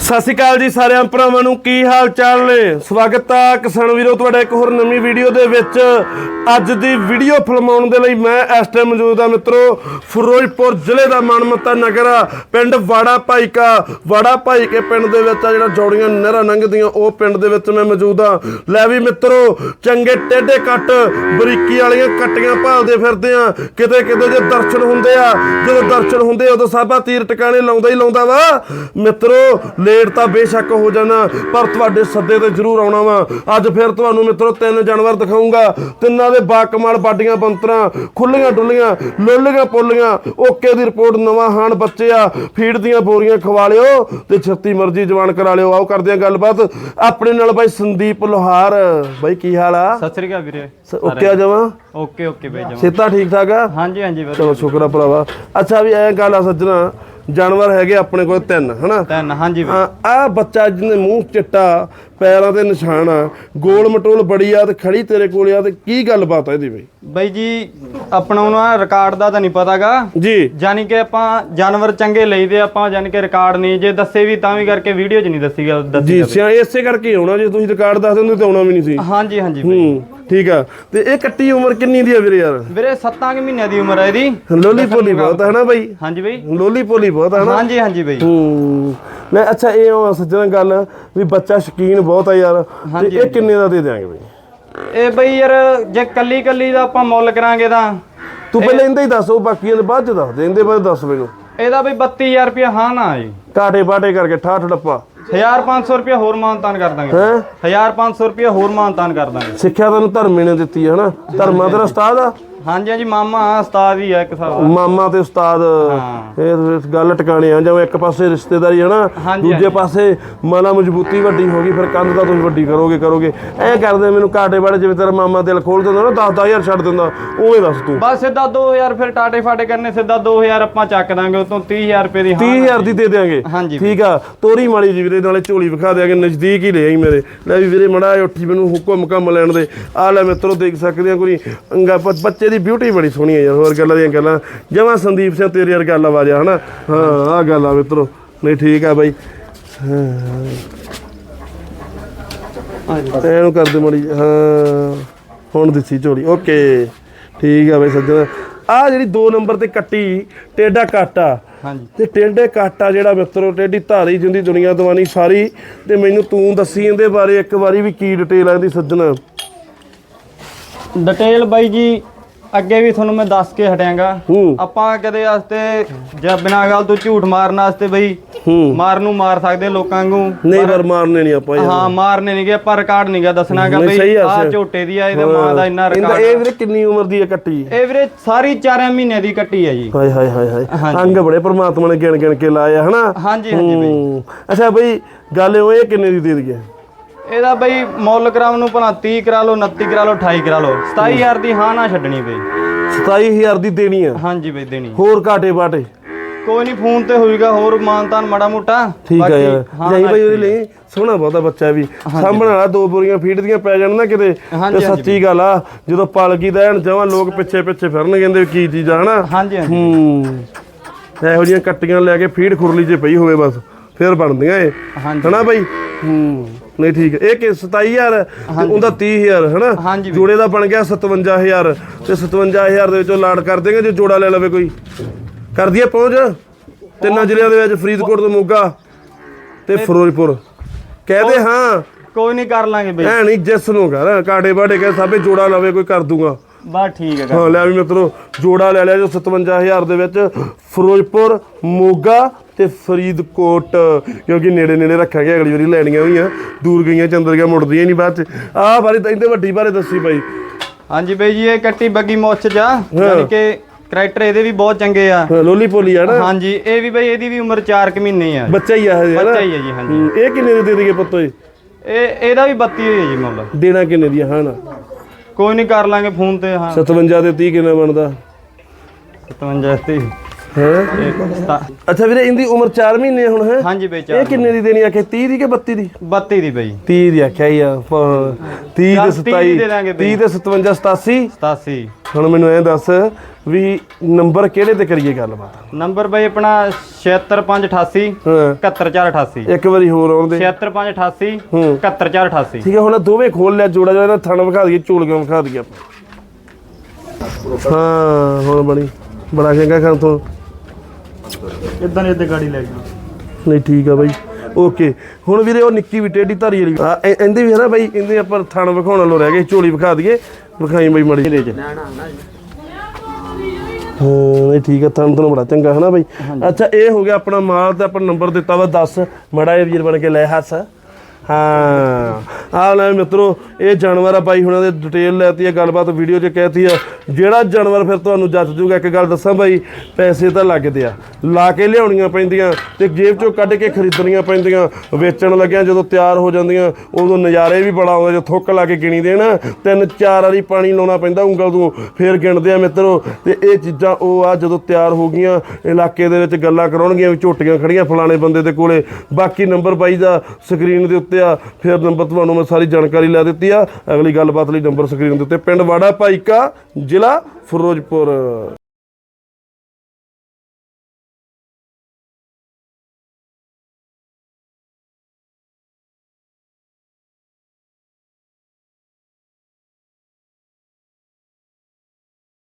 ਸਤਿ ਸ਼੍ਰੀ ਅਕਾਲ ਜੀ ਸਾਰਿਆਂ ਭਰਾਵਾਂ ਨੂੰ ਕੀ ਹਾਲ ਚਾਲ ਨੇ? ਸਵਾਗਤ ਆ ਕਿਸਾਨ ਵੀਰੋ ਤੁਹਾਡਾ ਇੱਕ ਹੋਰ ਨਵੀਂ ਵੀਡੀਓ ਦੇ ਵਿੱਚ। ਅੱਜ ਦੀ ਵੀਡੀਓ ਫਿਲਮਾਉਣ ਦੇ ਲਈ ਮੈਂ ਇਸ ਟਾਈਮ ਮੌਜੂਦ ਹਾਂ ਮਿੱਤਰੋ ਫਿਰੋਜ਼ਪੁਰ ਜ਼ਿਲ੍ਹੇ ਦਾ ਮਨਮੱਤਾ ਨਗਰ ਆ, ਪਿੰਡ ਵਾੜਾ ਭਾਈਕਾ। ਵਾੜਾ ਭਾਈਕੇ ਪਿੰਡ ਦੇ ਵਿੱਚ ਆ ਜਿਹੜਾ ਜੋੜੀਆਂ ਨਹਿਰਾਂ ਲੰਘਦੀਆਂ ਉਹ ਪਿੰਡ ਦੇ ਵਿੱਚ ਮੈਂ ਮੌਜੂਦ ਹਾਂ। ਲੈ ਵੀ ਮਿੱਤਰੋ ਚੰਗੇ ਟੇਢੇ ਕੱਟ ਬਰੀਕੀ ਵਾਲੀਆਂ ਕੱਟੀਆਂ ਭਾਲਦੇ ਫਿਰਦੇ ਆ। ਕਿਤੇ ਕਿਤੇ ਜੇ ਦਰਸ਼ਨ ਹੁੰਦੇ ਆ ਜਦੋਂ ਦਰਸ਼ਨ ਹੁੰਦੇ ਆ, ਉਦੋਂ ਸਾਬਾ ਤੀਰ ਟਿਕਾਣੇ ਲਾਉਂਦਾ ਹੀ ਲਾਉਂਦਾ ਵਾ। ਮਿੱਤਰੋ ਲੇਟ ਤਾਂ ਬੇਸ਼ੱਕ ਹੋ ਜਾਣਾ ਪਰ ਤੁਹਾਡੇ ਸੱਦੇ ਤੇ ਜ਼ਰੂਰ ਆਉਣਾ ਵਾ। ਅੱਜ ਫਿਰ ਤੁਹਾਨੂੰ ਮਿੱਤਰੋ ਤਿੰਨ ਜਾਨਵਰ ਦਿਖਾਉਂਗਾ। ਤਿੰਨਾਂ ਦੇ ਬਾਕਮਾਲ ਬਾਡੀਆਂ ਬੰਤਰਾਂ ਖੁੱਲੀਆਂ ਡੁੱਲੀਆਂ ਲੋਲੀਆਂ ਪੋਲੀਆਂ ਓਕੇ ਦੀ ਰਿਪੋਰਟ ਨਵਾਂ ਹਾਣ ਬੱਚੇ ਆ। ਫੀਡ ਦੀਆਂ ਬੋਰੀਆਂ ਖਵਾ ਲਿਓ ਤੇ ਛੱਤੀ ਮਰਜ਼ੀ ਜਵਾਨ ਕਰਾ ਲਿਓ। ਆਓ ਕਰਦੇ ਆ ਗੱਲਬਾਤ। ਆਪਣੇ ਨਾਲ ਬਾਈ ਸੰਦੀਪ ਲੋਹਾਰ। ਬਾਈ ਕੀ ਹਾਲ ਆ? ਸਤਿ ਸ੍ਰੀ ਅਕਾਲ ਵੀਰੇ। ਓਕੇ ਆ ਜਾਵਾਂ? ਓਕੇ ਓਕੇ ਬਈ ਜਮਾ ਸੇਤਾ ਠੀਕ ਠਾਕ ਆ? ਹਾਂਜੀ ਹਾਂਜੀ ਚਲੋ ਸ਼ੁਕਰ ਆ ਭਰਾਵਾ। ਅੱਛਾ ਵੀ ਐ ਗੱਲ ਆ ਸੱਜਣਾ। ਜਾਨਵਰ ਹੈਗੇ ਆਪਣੇ ਕੋਲ ਤਿੰਨ ਹਨਾ? ਤਿੰਨ ਹਾਂਜੀ ਵੀਰੇ। ਆ ਬੱਚਾ ਜਿਹਨੇ ਮੂੰਹ ਚਿੱਟਾ ਪੈਰਾਂ ਤੇ ਨਿਸ਼ਾਨ ਆ ਗੋਲ ਮਟੋਲ ਬੜੀ ਆ ਤੇ ਖੜੀ ਤੇਰੇ ਕੋਲ ਆ ਤੇ ਕੀ ਗੱਲਬਾਤ ਆ ਇਹਦੀ ਬਈ? ਬਈ ਜੀ ਆਪਣਾ ਨੂੰ ਨਾ ਰਿਕਾਰਡ ਦਾ ਤਾਂ ਨਹੀਂ ਪਤਾਗਾ। ਜੀ। ਜਾਨੀ ਕਿ ਆਪਾਂ ਜਾਨਵਰ ਚੰਗੇ ਲਈਦੇ ਆਪਾਂ ਜਾਨੀ ਕਿ ਰਿਕਾਰਡ ਨਹੀਂ। ਜੇ ਦੱਸੇ ਵੀ ਤਾਂ ਵੀ ਕਰਕੇ ਵੀਡੀਓ 'ਚ ਨਹੀਂ ਦੱਸੀ ਗੱਲ ਦੱਸੀ ਜੀ। ਸਿਆ ਇਸੇ ਕਰਕੇ ਆਉਣਾ ਜੇ ਤੁਸੀਂ ਰਿਕਾਰਡ ਦੱਸ ਦਿੰਦੇ ਤਾਂ ਆਉਣਾ ਵੀ ਨਹੀਂ ਸੀ। ਹਾਂਜੀ ਹਾਂਜੀ ਬਈ। ਹੂੰ ਠੀਕ ਆ। ਤੇ ਇਹ ਕੱਟੀ ਉਮਰ ਕਿੰਨੀ ਦੀ ਆ ਵੀਰੇ ਯਾਰ? ਵੀਰੇ 7 ਕੁ ਮਹੀਨਿਆਂ ਦੀ ਉਮਰ ਹੈ ਇਹਦੀ। ਲੋਲੀ ਪੋਲੀ ਬਹੁਤ ਹੈ ਨਾ ਬਾਈ? ਹਾਂਜੀ ਬਈ। ਲੋਲੀ ਪੋਲੀ ਬਹੁਤ ਹੈ ਨਾ ਹਾਂਜੀ ਹਾਂਜੀ ਬਈ। ਹੂੰ। ਲੈ ਅੱਛਾ ਇਹ ਸੱਜਣਾ ਗੱਲ ਵੀ ਬੱਚਾ ਸ਼ਕੀਨ ਬਹੁਤ ਆ ਯਾਰ। ਤੇ ਇਹ ਕਿੰਨੇ ਦਾ ਦੇ ਦਿਆਂਗੇ ਬਈ? ਇਹ ਬਈ ਯਾਰ ਜੇ ਕੱਲੀ ਕੱਲੀ ਦਾ ਆਪਾਂ ਮੁੱਲ ਕਰਾਂਗੇ ਤਾਂ ਤੂੰ ਪਹਿਲਾਂ ਇਹਦਾ ਹੀ ਦੱਸ ਉਹ ਬਾਕੀਆਂ ਦੇ ਬਾਅਦ ਚ ਦੱਸ ਦੇ ਇਹਦੇ ਬਾਰੇ ਦੱਸ ਮੈਨੂੰ। ਇਹਦਾ ਬਈ 32000 ਰੁਪਏ ਹਾਂ ਨਾ ਜੀ। ਕਾਟੇ ਬਾਟੇ ਕਰਕੇ ਠਾਠ ਡੱਪਾ। 1500 ਰੁਪਏ ਹੋਰ ਮਾਨਤਾਨ ਕਰ ਦਾਂਗੇ। ਹੈ? 1500 ਰੁਪਏ ਹੋਰ ਮਾਨਤਾਨ ਕਰ ਦਾਂਗੇ। ਸਿੱਖਿਆ ਤੈਨੂੰ ਧਰਮੇ ਨੇ ਦਿੱਤੀ ਹੈ ਹਨਾ ਧਰਮਾਂ ਤੇਰਾ ਉਸਤਾਦ ਆ। ਹਾਂਜੀ ਹਾਂਜੀ ਮਾਮਾ ਉਸਤਾਦ ਹੀ ਆ ਇੱਕ ਹਿਸਾਬ ਮਾਮਾ ਤੇ ਉਸਤਾਦ। ਇਹ ਇਸ ਗੱਲ ਟਿਕਾਣੇ ਆ ਜਿਵੇਂ ਇੱਕ ਪਾਸੇ ਰਿਸ਼ਤੇਦਾਰੀ ਹੈ ਨਾ ਹਾਂਜੀ, ਦੂਜੇ ਪਾਸੇ ਮਾਲਾ ਮਜ਼ਬੂਤੀ ਵੱਡੀ ਹੋ ਗਈ ਫਿਰ ਕੰਧ ਤਾਂ ਤੁਸੀਂ ਵੱਡੀ ਕਰੋਗੇ ਕਰੋਗੇ। ਐ ਕਰਦੇ ਮੈਨੂੰ ਕਾਟੇ ਬਾੜੇ ਜਿਵੇਂ ਤੇਰਾ ਮਾਮਾ ਦਿਲ ਖੋਲ ਦਿੰਦਾ ਨਾ 10 10000 ਛੱਡ ਦਿੰਦਾ ਉਵੇਂ ਦੱਸ ਤੂੰ। ਬਸ ਸਿੱਧਾ 2000 ਫਿਰ ਟਾਟੇ ਫਾਟੇ ਕਰਨੇ ਸਿੱਧਾ 2000 ਆਪਾਂ ਚੱਕ ਦਾਂਗੇ ਉਤੋਂ 30000 ਰੁਪਏ ਦੀ ਹਾਂ 30000 ਦੀ ਦੇ ਦੇਾਂਗੇ ਹਾਂਜੀ। ਠੀਕ ਆ ਤੋਰੀ ਮਾੜੀ ਜੀ ਵੀਰੇ ਨਾਲੇ ਝੋਲੀ ਵਿਖਾ ਦਿਆਂਗੇ ਨਜ਼ਦੀਕ ਹੀ ਲੈ ਆਈ ਮੇਰੇ। ਲੈ ਵੀ ਵੀਰੇ ਮੜਾ ਉੱਠੀ ਮੈਨੂੰ ਹੁਕਮ ਕੰਮ ਲੈਣ ਦੇ। ਆ ਲੈ ਮਿੱਤਰੋ ਦੇਖ ਸਕਦੇ ਆ ਕੋਈ ਅੰਗਾ ਬੱਚੇ ਦੀ ਬਿਊਟੀ ਬੜੀ ਸੋਹਣੀ ਆ ਯਾਰ ਹੋਰ ਗੱਲਾਂ ਦੀਆਂ ਗੱਲਾਂ। ਜਮਾ ਸੰਦੀਪ ਸਿੰਘ ਤੇਰੀ ਯਾਰ ਗੱਲ ਆਵਾਜ਼ਾ ਹਨਾ? ਹਾਂ ਆ ਗੱਲ ਆ ਮਿੱਤਰੋ। ਨਹੀਂ ਠੀਕ ਆ ਬਾਈ। ਇਹਨੂੰ ਕਰ ਦੇ ਮੜੀ ਹਾਂ। ਹੁਣ ਦਿੱਸੀ ਝੋਲੀ ਓਕੇ। ਠੀਕ ਆ ਬਾਈ ਸੱਜਣਾ। ਆ ਜਿਹੜੀ 2 ਨੰਬਰ ਤੇ ਕੱਟੀ ਟੇਡਾ ਕਾਟਾ। ਹਾਂਜੀ। ਤੇ ਟੇਡੇ ਕਾਟਾ ਜਿਹੜਾ ਮਿੱਤਰੋ ਟੇਡੀ ਧਾਰੀ ਜਿੰਦੀ ਦੁਨੀਆ ਦਵਾਨੀ ਸਾਰੀ। ਤੇ ਮੈਨੂੰ ਤੂੰ ਦੱਸੀ ਇਹਦੇ ਬਾਰੇ ਇੱਕ ਵਾਰੀ ਵੀ ਕੀ ਡਿਟੇਲ ਆ ਇਹਦੀ ਸੱਜਣਾ? ਡਿਟੇਲ ਬਾਈ ਜੀ ਅੱਗੇ ਵੀ ਤੁਹਾਨੂੰ ਮੈਂ ਦੱਸ ਕੇ ਹਟਿਆਂਗਾ। ਹੂੰ। ਆਪਾਂ ਕਦੇ ਵਾਸਤੇ ਜਾਂ ਬਿਨਾਂ ਗੱਲ ਤੋਂ ਝੂਠ ਮਾਰਨ ਵਾਸਤੇ ਬਈ ਹੂੰ। ਮਾਰਨ ਨੂੰ ਮਾਰ ਸਕਦੇ ਲੋਕਾਂ ਨੂੰ ਨਹੀਂ ਪਰ ਮਾਰਨੇ ਨਹੀਂ ਆਪਾਂ ਯਾਰ ਹਾਂ ਮਾਰਨੇ ਨਹੀਂਗੇ ਆਪਾਂ ਰਿਕਾਰਡ ਨਹੀਂਗਾ ਦੱਸਣਾਗਾ ਨਹੀਂ, ਸਹੀ ਬਈ ਆ, ਆ ਸਹੀ। ਝੋਟੇ ਦੀ ਆ ਇਹਦੇ ਮਾਂ ਦਾ ਇੰਨਾ ਇਹਦਾ ਰਿਕਾਰਡ ਇਹ ਵੀਰੇ ਕਿੰਨੀ ਉਮਰ ਦੀ ਹੈ ਕੱਟੀ? ਇਹ ਵੀਰੇ ਸਾਰੀ 4 ਮਹੀਨੇ ਦੀ ਕੱਟੀ ਹੈ ਜੀ। ਹਾਏ ਹਾਏ ਹਾਏ ਹਾਏ। ਹਾਂਜੀ। ਅੰਗ ਬੜੇ ਪ੍ਰਮਾਤਮਾ ਨੇ ਗਿਣ ਗਿਣ ਕੇ ਲਾਏ ਆ ਹਨਾ? ਹਾਂਜੀ ਹਾਂਜੀ ਬਈ। ਹੂੰ। ਅੱਛਾ ਬਈ ਗੱਲ ਉਹ ਇਹ ਕਿੰਨੇ ਦੀ ਦੇ ਦਈਏ? ਇਹਦਾ ਬਈ ਮੁੱਲ ਕਰਾਉਣ ਨੂੰ ਭਲਾ 30 ਕਰਾ ਲਓ 29 ਕਰਾ ਲਓ 28 ਕਰਾ ਲਓ। 27000 ਦੀ ਹਾਂ ਨਾ ਛੱਡਣੀ ਬਈ। 27000 ਦੀ ਦੇਣੀ ਆ। ਹਾਂਜੀ ਬਈ ਦੇਣੀ। ਹੋਰ ਕਾਟੇ ਬਾਟੇ। ਕੋਈ ਨਹੀਂ ਫੋਨ ਤੇ ਹੋਏਗਾ ਹੋਰ ਮਾਨਤਾਨ ਮਾੜਾ ਮੋਟਾ। ਠੀਕ ਯਾਰ। ਹਾਂ ਨਹੀਂ ਬਈ ਉਹਦੇ ਲਈ ਸੋਹਣਾ ਬਹੁਤਾ ਬੱਚਾ ਵੀ। ਸਾਹਮਣੇ ਵਾਲਾ ਦੋ ਬੋਰੀਆਂ ਫੀਡ ਦੀਆਂ ਪੈ ਜਾਣ ਨਾ ਕਿਤੇ ਤੇ ਸੱਚੀ ਗੱਲ ਆ ਜਦੋਂ ਪਲ ਤਾਂ ਐਨ ਜਮਾਂ ਲੋਕ ਪਿੱਛੇ ਪਿੱਛੇ ਫਿਰਨ ਕਹਿੰਦੇ ਕੀ ਚੀਜ਼ ਆ ਹਨਾ? ਹਾਂਜੀ ਹਾਂਜੀ। ਹੂੰ। ਇਹੋ ਜਿਹੀਆਂ ਕੱਟੀਆਂ ਲੈ ਕੇ ਫੀਡ ਖੁਰਲੀ 'ਚ ਪਈ ਹੋਵੇ ਬਸ ਫੇਰ ਬਣਦੀਆਂ ਇਹ। ਹਾਂਜੀ। ਹਨਾ ਬਈ? ਹੂੰ। ਨਹੀਂ ਠੀਕ। ਹੈ। ਇਹ ਕਿ 27000 ਤੇ ਉਹਦਾ 30000 ਹਨਾ। ਜੋੜੇ ਦਾ ਬਣ ਗਿਆ 57000 ਤੇ 57000 ਦੇ ਵਿੱਚੋਂ ਲਾੜ ਕਰ ਦੇਂਗੇ ਜੇ ਜੋੜਾ ਲੈ ਲਵੇ ਕੋਈ। ਕਰ ਦਈਏ ਪਹੁੰਚ। ਤਿੰਨਾਂ ਜ਼ਿਲ੍ਹਿਆਂ ਦੇ ਵਿੱਚ ਫਰੀਦਕੋਟ ਤੋਂ ਮੋਗਾ ਤੇ ਫਿਰੋਜ਼ਪੁਰ। ਕਹਦੇ ਹਾਂ। ਕੋਈ ਨਹੀਂ ਕਰ ਲਾਂਗੇ ਬਈ। ਐ ਨਹੀਂ ਜਿਸ ਨੂੰ ਕਰ। ਕਾਟੇ ਬਾਟੇ ਕਹੇ ਸਾਬੇ ਜੋੜਾ ਲਵੇ ਕੋਈ ਕਰ ਦੂੰਗਾ। ਬਸ ਠੀਕ ਹੈ ਹਾਂ ਲੈ ਵੀ ਮਿੱਤਰੋ ਜੋੜਾ ਲੈ ਲਿਆ ਜੋ 57000 ਦੇ ਵਿੱਚ। ਫਿਰੋਜ਼ਪੁਰ ਮੋਗਾ ਤੇ ਫਰੀਦਕੋਟ ਕਿਉਂਕਿ ਨੇੜੇ ਨੇੜੇ ਰੱਖਾਂਗੇ ਅਗਲੀ ਵਾਰੀ ਲੈਣੀਆਂ ਹੋਈਆਂ। ਦੂਰ ਗਈਆਂ ਚੰਦਰ ਗਿਆ ਮੁੜਦੀਆਂ ਨਹੀਂ ਬਾਅਦ ਚ। ਆਹ ਬਾਰੇ ਤਾਂ ਇਹਦੇ ਵੱਡੀ ਬਾਰੇ ਦੱਸੀ ਬਾਈ। ਹਾਂਜੀ ਬਈ ਜੀ ਇਹ ਕੱਟੀ ਬੱਗੀ ਮੁੱਛ ਜਾ ਯਾਨੀ ਕਿ ਕਰੈਕਟਰ ਇਹਦੇ ਵੀ ਬਹੁਤ ਚੰਗੇ ਆ। ਲੋਲੀ ਪੋਲੀ ਆ ਨਾ। ਹਾਂਜੀ ਇਹ ਵੀ ਬਈ ਇਹਦੀ ਵੀ ਉਮਰ 4 ਕੁ ਮਹੀਨੇ ਆ। ਬੱਚਾ ਹੀ ਆ ਹਜੇ? ਬੱਚਾ ਹੀ ਹੈ ਜੀ ਹਾਂਜੀ। ਇਹ ਕਿੰਨੇ ਦੇ ਦੇ ਦੇਗੇ ਪੁੱਤੋ ਇਹ? ਇਹ ਇਹਦਾ ਵੀ 32 ਹੋਈ ਹੈ ਜੀ ਮੁੱਲ। ਦੇਣਾ ਕਿੰਨੇ ਦੀ ਆ ਹਾਂ ਨਾ? ਕੋਈ ਨਹੀਂ ਕਰ ਲਾਂਗੇ ਫੋਨ ਤੇ ਹਾਂ। 57 ਤੇ 30 ਕਿੰਨਾ ਬਣਦਾ? 57 ਤੇ ਹੈ? ਇਹ ਸਤਾ- ਅੱਛਾ ਵੀਰੇ ਇਹਦੀ ਉਮਰ 4 ਮਹੀਨੇ ਹੁਣ ਹੈ? ਹਾਂਜੀ ਬਈ ਇਹ ਕਿੰਨੇ ਦੀ ਦੇਣੀ ਆ ਕਿ 30 ਦੀ ਕਿ 32 ਦੀ? 32 ਦੀ ਬਈ। 30 ਦੀ ਆਖਿਆ ਹੀ ਆ 30 ਤੇ ਚੱਲ 30 ਦੀ 27 ਦੇ ਦਾਂਗੇ 30 ਤੇ 57 87 87 ਹੁਣ ਮੈਨੂੰ ਐਂ ਦੱਸ ਵੀ ਨੰਬਰ ਕਿਹੜੇ ਤੇ ਕਰੀਏ ਗੱਲਬਾਤ ਨੰਬਰ ਬਈ ਆਪਣਾ 76588 ਹਾਂ। 71488 ਇੱਕ ਵਾਰੀ ਹੋਰ ਆਉਂਦੇ 76588 ਹੂੰ। 71488 ਠੀਕ ਹੈ ਹੁਣ ਦੋਵੇਂ ਖੋਲ ਲਿਆ ਜੋੜਾ ਜਿਹੜਾ ਥਣ ਵਿਖਾ ਦਈਏ ਝੋਲੀਆਂ ਵਿਖਾ ਦਈਏ ਆਪਾਂ? ਹਾਂ ਹੁਣ ਬਣੀ। ਬੜਾ ਚੰਗਾ ਖਾਂ ਤੋਂ। ਇਦਾਂ ਨੇ ਇਦਾਂ ਗਾੜੀ ਲੈ ਗਿਆ ਨਹੀਂ ਠੀਕ ਆ ਬਾਈ। ਓਕੇ। ਹੁਣ ਵੀਰੇ ਉਹ ਨਿੱਕੀ ਵੀ ਟੇਢੀ ਧਾਰੀ ਵਾਲੀ ਆ ਇਹ- ਇਹਦੇ ਵੀ ਹੈ ਨਾ ਬਾਈ ਇਹਦੇ ਆਪਾਂ ਥਣ ਵਿਖਾਉਣ ਲੋ ਰਹਿ ਗਏ ਝੋਲੀ ਵਿਖਾ ਦਈਏ। ਵਿਖਾਈ ਬਾਈ ਮੜੀ ਇਹਦੇ ਚ ਹਾਂ ਨਹੀਂ ਠੀਕ ਆ ਥਣ ਤੋਂ ਬੜਾ ਚੰਗਾ ਹੈ ਨਾ ਬਾਈ। ਅੱਛਾ ਇਹ ਹੋ ਗਿਆ ਆਪਣਾ ਮਾਲ ਤੇ ਆਪਾਂ ਨੰਬਰ ਦਿੱਤਾ ਵਾ 10 ਮੜਾ ਇਹ ਵੀਰ ਬਣ ਕੇ ਲੈ ਹੱਸ। ਹਾਂ। ਆ ਲੈ ਮਿੱਤਰੋ, ਇਹ ਜਾਨਵਰ ਆ ਬਾਈ, ਹੁਣਾਂ ਦੇ ਡਿਟੇਲ ਲੈਤੀ ਆ, ਗੱਲਬਾਤ ਵੀਡੀਓ 'ਚ ਕਹਿਤੀ ਆ। ਜਿਹੜਾ ਜਾਨਵਰ ਫਿਰ ਤੁਹਾਨੂੰ ਜੱਜ ਜੂਗਾ, ਇੱਕ ਗੱਲ ਦੱਸਾਂ ਬਾਈ, ਪੈਸੇ ਤਾਂ ਲੱਗਦੇ ਆ। ਲਾ ਕੇ ਲਿਆਉਣੀਆਂ ਪੈਂਦੀਆਂ ਤੇ ਜੇਬ 'ਚੋਂ ਕੱਢ ਕੇ ਖਰੀਦਣੀਆਂ ਪੈਂਦੀਆਂ। ਵੇਚਣ ਲੱਗਿਆ ਜਦੋਂ ਤਿਆਰ ਹੋ ਜਾਂਦੀਆਂ, ਉਦੋਂ ਨਜ਼ਾਰੇ ਵੀ ਬੜਾ ਆਉਂਦਾ, ਜੇ ਥੁੱਕ ਲਾ ਕੇ ਗਿਣੀ ਦੇਣਾ, ਤਿੰਨ ਚਾਰ ਵਾਰੀ ਪਾਣੀ ਲਾਉਣਾ ਪੈਂਦਾ ਉਂਗਲ ਤੋਂ, ਫੇਰ ਗਿਣਦੇ ਆ ਮਿੱਤਰੋ। ਤੇ ਇਹ ਚੀਜ਼ਾਂ ਉਹ ਆ, ਜਦੋਂ ਤਿਆਰ ਹੋ ਗਈਆਂ, ਇਲਾਕੇ ਦੇ ਵਿੱਚ ਗੱਲਾਂ ਕਰਾਉਣਗੀਆਂ, ਵੀ ਝੋਟੀਆਂ ਖੜੀਆਂ ਫਲਾਣੇ ਬੰਦੇ ਦੇ ਕੋਲੇ। ਬਾਕੀ ਨੰਬਰ ਬਾਈ ਦਾ ਸਕਰੀਨ ਦੇ ਉੱਤੇ ਆ, ਫਿਰ ਨੰਬਰ ਤੁਹਾਨੂੰ ਮੈਂ ਸਾਰੀ ਜਾਣਕਾਰੀ ਲੈ ਦਿੱਤੀ ਆ। ਅਗਲੀ ਗੱਲਬਾਤ ਲਈ ਨੰਬਰ ਸਕਰੀਨ ਦੇ ਉੱਤੇ ਪਿੰਡ ਵਾੜਾ, ਭਾਈਕਾ, ਜ਼ਿਲ੍ਹਾ ਫਿਰੋਜ਼ਪੁਰ।